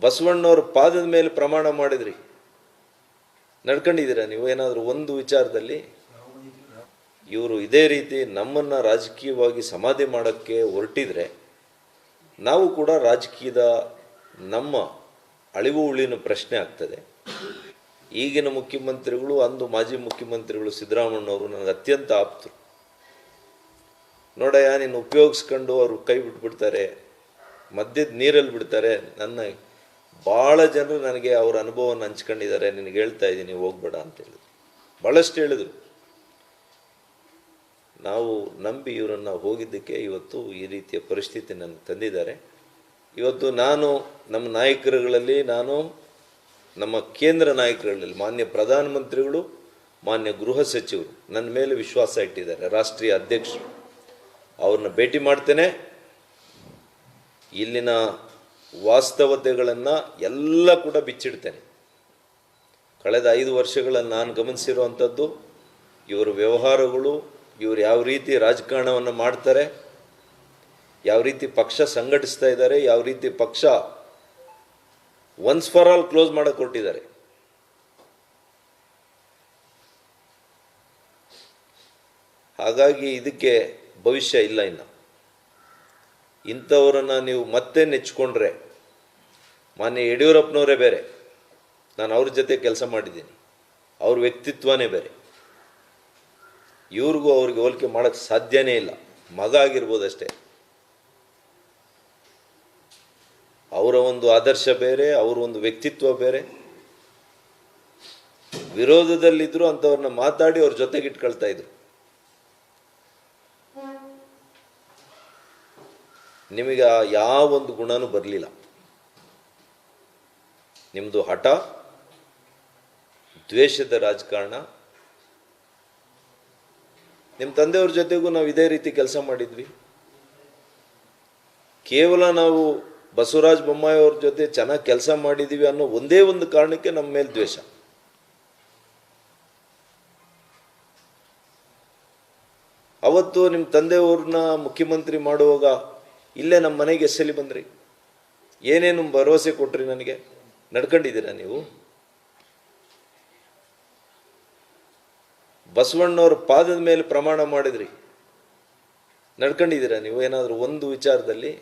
ಬಸವಣ್ಣವ್ರ ಪಾದದ ಮೇಲೆ ಪ್ರಮಾಣ ಮಾಡಿದ್ರಿ. ನಡ್ಕೊಂಡಿದ್ದೀರಾ ನೀವು? ಏನಾದರೂ ಒಂದು ವಿಚಾರದಲ್ಲಿ? ಇವರು ಇದೇ ರೀತಿ ನಮ್ಮನ್ನು ರಾಜಕೀಯವಾಗಿ ಸಮಾಧಿ ಮಾಡೋಕ್ಕೆ ಹೊರಟಿದ್ರೆ, ನಾವು ಕೂಡ ರಾಜಕೀಯದ ನಮ್ಮ ಅಳಿವು ಉಳಿನ ಪ್ರಶ್ನೆ ಆಗ್ತದೆ. ಈಗಿನ ಮುಖ್ಯಮಂತ್ರಿಗಳು, ಅಂದು ಮಾಜಿ ಮುಖ್ಯಮಂತ್ರಿಗಳು ಸಿದ್ದರಾಮಣ್ಣವರು ನನಗೆ ಅತ್ಯಂತ ಆಪ್ತರು. ನೋಡಯ್ಯ, ನೀನು ಉಪಯೋಗಿಸ್ಕೊಂಡು ಅವರು ಕೈ ಬಿಟ್ಬಿಡ್ತಾರೆ, ಮದ್ಯದ ನೀರಲ್ಲಿ ಬಿಡ್ತಾರೆ, ನನ್ನ ಭಾಳ ಜನರು ನನಗೆ ಅವ್ರ ಅನುಭವವನ್ನು ಹಂಚ್ಕೊಂಡಿದ್ದಾರೆ, ನಿನಗೆ ಹೇಳ್ತಾ ಇದ್ದೀನಿ ಹೋಗ್ಬೇಡ ಅಂತ ಹೇಳಿದ್ರು. ಭಾಳಷ್ಟು ಹೇಳಿದರು. ನಾವು ನಂಬಿ ಇವರನ್ನು ಹೋಗಿದ್ದಕ್ಕೆ ಇವತ್ತು ಈ ರೀತಿಯ ಪರಿಸ್ಥಿತಿ ನನಗೆ ತಂದಿದ್ದಾರೆ. ಇವತ್ತು ನಾನು ನಮ್ಮ ನಾಯಕರುಗಳಲ್ಲಿ, ನಾನು ನಮ್ಮ ಕೇಂದ್ರ ನಾಯಕರುಗಳಲ್ಲಿ, ಮಾನ್ಯ ಪ್ರಧಾನಮಂತ್ರಿಗಳು, ಮಾನ್ಯ ಗೃಹ ಸಚಿವರು, ನನ್ನ ಮೇಲೆ ವಿಶ್ವಾಸ ಇಟ್ಟಿದ್ದಾರೆ, ರಾಷ್ಟ್ರೀಯ ಅಧ್ಯಕ್ಷರು. ಅವ್ರನ್ನ ಭೇಟಿ ಮಾಡ್ತೇನೆ. ಇಲ್ಲಿನ ವಾಸ್ತವತೆಗಳನ್ನು ಎಲ್ಲ ಕೂಡ ಬಿಚ್ಚಿಡ್ತೇನೆ. ಕಳೆದ ಐದು ವರ್ಷಗಳಲ್ಲಿ ನಾನು ಗಮನಿಸಿರುವಂಥದ್ದು, ಇವರ ವ್ಯವಹಾರಗಳು, ಇವರು ಯಾವ ರೀತಿ ರಾಜಕಾರಣವನ್ನು ಮಾಡ್ತಾರೆ, ಯಾವ ರೀತಿ ಪಕ್ಷ ಸಂಘಟಿಸ್ತಾ ಇದ್ದಾರೆ, ಯಾವ ರೀತಿ ಪಕ್ಷ ಒನ್ಸ್ ಫಾರ್ ಆಲ್ ಕ್ಲೋಸ್ ಮಾಡಕ್ಕೆ ಕೊಟ್ಟಿದ್ದಾರೆ ಹಾಗಾಗಿ ಇದಕ್ಕೆ ಭವಿಷ್ಯ ಇಲ್ಲ ಇನ್ನು. ಇಂಥವರನ್ನು ನೀವು ಮತ್ತೆ ನೆಚ್ಕೊಂಡ್ರೆ ಮಾನ್ಯ ಯಡಿಯೂರಪ್ಪನವರೇ ಬೇರೆ, ನಾನು ಅವ್ರ ಜೊತೆ ಕೆಲಸ ಮಾಡಿದ್ದೀನಿ, ಅವ್ರ ವ್ಯಕ್ತಿತ್ವನೇ ಬೇರೆ. ಇವ್ರಿಗೂ ಅವ್ರಿಗೆ ಹೋಲಿಕೆ ಮಾಡೋಕ್ಕೆ ಸಾಧ್ಯನೇ ಇಲ್ಲ, ಮಗ ಆಗಿರ್ಬೋದು ಅಷ್ಟೇ. ಅವರ ಒಂದು ಆದರ್ಶ ಬೇರೆ, ಅವರ ಒಂದು ವ್ಯಕ್ತಿತ್ವ ಬೇರೆ. ವಿರೋಧದಲ್ಲಿದ್ದರೂ ಅಂಥವ್ರನ್ನ ಮಾತಾಡಿ ಅವ್ರ ಜೊತೆಗೆ ಇಟ್ಕೊಳ್ತಾ ಇದ್ರು. ನಿಮಗೆ ಆ ಯಾವೊಂದು ಗುಣನೂ ಬರಲಿಲ್ಲ. ನಿಮ್ಮದು ಹಠ, ದ್ವೇಷದ ರಾಜಕಾರಣ ನಿಮ್ಮ ತಂದೆಯವ್ರ ಜೊತೆಗೂ ನಾವು ಇದೇ ರೀತಿ ಕೆಲಸ ಮಾಡಿದ್ವಿ. ಕೇವಲ ನಾವು ಬಸವರಾಜ ಬೊಮ್ಮಾಯಿಯವ್ರ ಜೊತೆ ಚೆನ್ನಾಗಿ ಕೆಲಸ ಮಾಡಿದ್ದೀವಿ ಅನ್ನೋ ಒಂದೇ ಒಂದು ಕಾರಣಕ್ಕೆ ನಮ್ಮ ಮೇಲೆ ದ್ವೇಷ. ಅವತ್ತು ನಿಮ್ಮ ತಂದೆಯವ್ರನ್ನ ಮುಖ್ಯಮಂತ್ರಿ ಮಾಡುವಾಗ ಇಲ್ಲೇ ನಮ್ಮ ಮನೆಗೆ ಎಸ್ಸಲ್ಲಿ ಬಂದ್ರಿ? ಏನೇನು ಭರವಸೆ ಕೊಟ್ರಿ ನನಗೆ? ನಡ್ಕೊಂಡಿದ್ದೀರಾ ನೀವು? ಬಸವಣ್ಣವ್ರ ಪಾದದ ಮೇಲೆ ಪ್ರಮಾಣ ಮಾಡಿದ್ರಿ. ನಡ್ಕೊಂಡಿದ್ದೀರಾ ನೀವು? ಏನಾದರೂ ಒಂದು ವಿಚಾರದಲ್ಲಿ?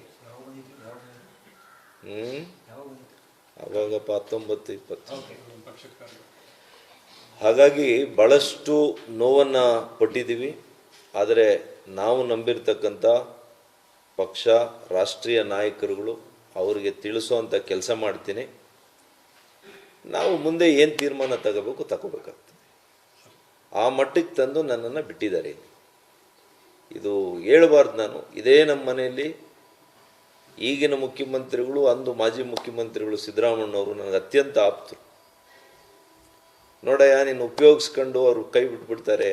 ಹ್ಮ್. ಅವಾಗಪ್ಪ ಹತ್ತೊಂಬತ್ತು ಇಪ್ಪತ್ತು. ಹಾಗಾಗಿ ಭಾಳಷ್ಟು ನೋವನ್ನು ಪಟ್ಟಿದ್ದೀವಿ. ಆದರೆ ನಾವು ನಂಬಿರ್ತಕ್ಕಂಥ ಪಕ್ಷ, ರಾಷ್ಟ್ರೀಯ ನಾಯಕರುಗಳು ಅವರಿಗೆ ತಿಳಿಸೋವಂಥ ಕೆಲಸ ಮಾಡ್ತೀನಿ. ನಾವು ಮುಂದೆ ಏನು ತೀರ್ಮಾನ ತಗೋಬೇಕು ತಗೋಬೇಕಾಗ್ತದೆ. ಆ ಮಟ್ಟಕ್ಕೆ ತಂದು ನನ್ನನ್ನು ಬಿಟ್ಟಿದ್ದಾರೆ. ಇದು ಹೇಳಬಾರ್ದು ನಾನು. ಇದೇ ನಮ್ಮ ಮನೆಯಲ್ಲಿ ಈಗಿನ ಮುಖ್ಯಮಂತ್ರಿಗಳು, ಅಂದು ಮಾಜಿ ಮುಖ್ಯಮಂತ್ರಿಗಳು ಸಿದ್ದರಾಮಣ್ಣವರು ನನಗೆ ಅತ್ಯಂತ ಆಪ್ತರು. ನೋಡಯ್ಯ ನೀನು ಉಪಯೋಗಿಸ್ಕೊಂಡು ಅವರು ಕೈ ಬಿಟ್ಬಿಡ್ತಾರೆ,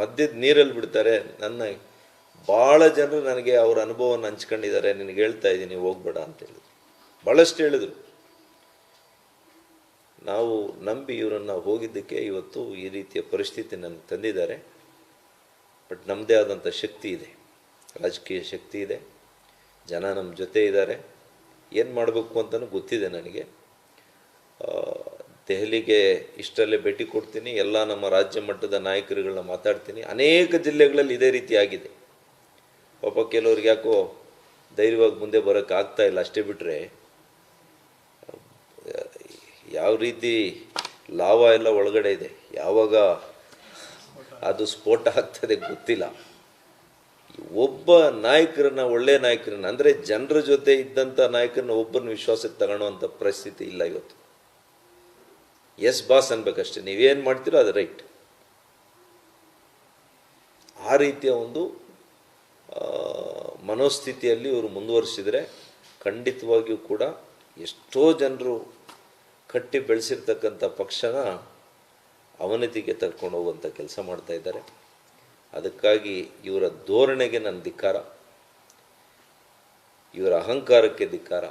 ಮದ್ಯದ ನೀರಲ್ಲಿ ಬಿಡ್ತಾರೆ, ನನ್ನ ಭಾಳ ಜನರು ನನಗೆ ಅವ್ರ ಅನುಭವವನ್ನು ಹಂಚ್ಕೊಂಡಿದ್ದಾರೆ, ನಿನಗೆ ಹೇಳ್ತಾ ಇದ್ದೀನಿ ಹೋಗ್ಬೇಡ ಹೇಳಿದ್ರು. ಭಾಳಷ್ಟು ಹೇಳಿದರು. ನಾವು ನಂಬಿ ಇವರನ್ನು ಹೋಗಿದ್ದಕ್ಕೆ ಇವತ್ತು ಈ ರೀತಿಯ ಪರಿಸ್ಥಿತಿ ನನಗೆ ತಂದಿದ್ದಾರೆ. ಬಟ್ ನಮ್ಮದೇ ಆದಂಥ ಶಕ್ತಿ ಇದೆ. ರಾಜಕೀಯ ಶಕ್ತಿ ಇದೆ. ಜನ ನಮ್ಮ ಜೊತೆ ಇದ್ದಾರೆ. ಏನು ಮಾಡಬೇಕು ಅಂತಲೂ ಗೊತ್ತಿದೆ ನನಗೆ. ದೆಹಲಿಗೆ ಇಷ್ಟರಲ್ಲೇ ಭೇಟಿ ಕೊಡ್ತೀನಿ. ಎಲ್ಲ ನಮ್ಮ ರಾಜ್ಯ ಮಟ್ಟದ ನಾಯಕರುಗಳನ್ನ ಮಾತಾಡ್ತೀನಿ. ಅನೇಕ ಜಿಲ್ಲೆಗಳಲ್ಲಿ ಇದೇ ರೀತಿ ಆಗಿದೆ. ಪಾಪ ಕೆಲವ್ರಿಗೆ ಯಾಕೋ ಧೈರ್ಯವಾಗಿ ಮುಂದೆ ಬರೋಕ್ಕೆ ಆಗ್ತಾ ಇಲ್ಲ, ಅಷ್ಟೇ ಬಿಟ್ಟರೆ ಯಾವ ರೀತಿ ಲಾವ ಎಲ್ಲ ಒಳಗಡೆ ಇದೆ, ಯಾವಾಗ ಅದು ಸ್ಫೋಟ ಆಗ್ತದೆ ಗೊತ್ತಿಲ್ಲ. ಒಬ್ಬ ನಾಯಕರನ್ನ, ಒಳ್ಳೆ ನಾಯಕರನ್ನ, ಅಂದರೆ ಜನರ ಜೊತೆ ಇದ್ದಂಥ ನಾಯಕರನ್ನ ಒಬ್ಬರನ್ನ ವಿಶ್ವಾಸಕ್ಕೆ ತಗೊಳ್ಳೋವಂಥ ಪರಿಸ್ಥಿತಿ ಇಲ್ಲ ಇವತ್ತು. ಎಸ್ ಬಾಸ್ ಅನ್ಬೇಕಷ್ಟೇ, ನೀವೇನು ಮಾಡ್ತೀರೋ ಅದು ರೈಟ್. ಆ ರೀತಿಯ ಒಂದು ಮನೋಸ್ಥಿತಿಯಲ್ಲಿ ಇವರು ಮುಂದುವರಿಸಿದರೆ ಖಂಡಿತವಾಗಿಯೂ ಕೂಡ ಎಷ್ಟೋ ಜನರು ಕಟ್ಟಿ ಬೆಳೆಸಿರ್ತಕ್ಕಂಥ ಪಕ್ಷನ ಅವನತಿಗೆ ತರ್ಕೊಂಡು ಹೋಗುವಂಥ ಕೆಲಸ ಮಾಡ್ತಾ ಇದ್ದಾರೆ. ಅದಕ್ಕಾಗಿ ಇವರ ಧೋರಣೆಗೆ ನನ್ನ ಧಿಕ್ಕಾರ. ಇವರ ಅಹಂಕಾರಕ್ಕೆ ಧಿಕ್ಕಾರ.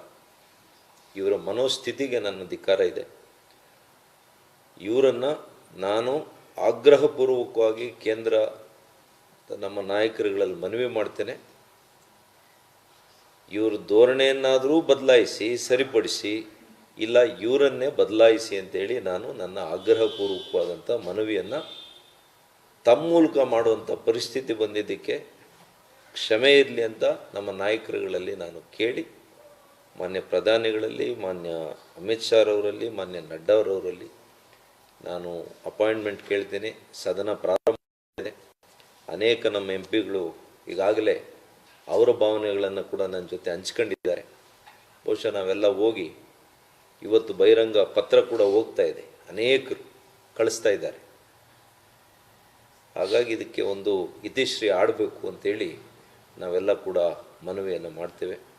ಇವರ ಮನೋಸ್ಥಿತಿಗೆ ನನ್ನ ಧಿಕ್ಕಾರ ಇದೆ. ಇವರನ್ನು ನಾನು ಆಗ್ರಹಪೂರ್ವಕವಾಗಿ ಕೇಂದ್ರ ನಮ್ಮ ನಾಯಕರುಗಳಲ್ಲಿ ಮನವಿ ಮಾಡ್ತೇನೆ. ಇವ್ರ ಧೋರಣೆಯನ್ನಾದರೂ ಬದಲಾಯಿಸಿ, ಸರಿಪಡಿಸಿ, ಇಲ್ಲ ಇವರನ್ನೇ ಬದಲಾಯಿಸಿ ಅಂತೇಳಿ ನಾನು ನನ್ನ ಆಗ್ರಹಪೂರ್ವಕವಾದಂಥ ಮನವಿಯನ್ನು ತಮ್ಮ ಮೂಲಕ ಮಾಡುವಂಥ ಪರಿಸ್ಥಿತಿ ಬಂದಿದ್ದಕ್ಕೆ ಕ್ಷಮೆ ಇರಲಿ ಅಂತ ನಮ್ಮ ನಾಯಕರುಗಳಲ್ಲಿ ನಾನು ಕೇಳಿ, ಮಾನ್ಯ ಪ್ರಧಾನಿಗಳಲ್ಲಿ, ಮಾನ್ಯ ಅಮಿತ್ ಶಾರವರಲ್ಲಿ ಮಾನ್ಯ ನಡ್ಡಾರವರಲ್ಲಿ ನಾನು ಅಪಾಯಿಂಟ್ಮೆಂಟ್ ಕೇಳ್ತೀನಿ, ಸದನ ಪ್ರಾರಂಭ ಅನೇಕ ನಮ್ಮ ಎಂ ಪಿಗಳು ಈಗಾಗಲೇ ಅವರ ಭಾವನೆಗಳನ್ನು ಕೂಡ ನನ್ನ ಜೊತೆ ಹಂಚ್ಕೊಂಡಿದ್ದಾರೆ. ಬಹುಶಃ ನಾವೆಲ್ಲ ಹೋಗಿ ಇವತ್ತು ಬಹಿರಂಗ ಪತ್ರ ಕೂಡ ಹೋಗ್ತಾ ಇದೆ. ಅನೇಕರು ಕಳಿಸ್ತಾ ಇದ್ದಾರೆ. ಹಾಗಾಗಿ ಇದಕ್ಕೆ ಒಂದು ಇತಿಶ್ರೀ ಆಡಬೇಕು ಅಂತೇಳಿ ನಾವೆಲ್ಲ ಕೂಡ ಮನವಿಯನ್ನು ಮಾಡ್ತೇವೆ.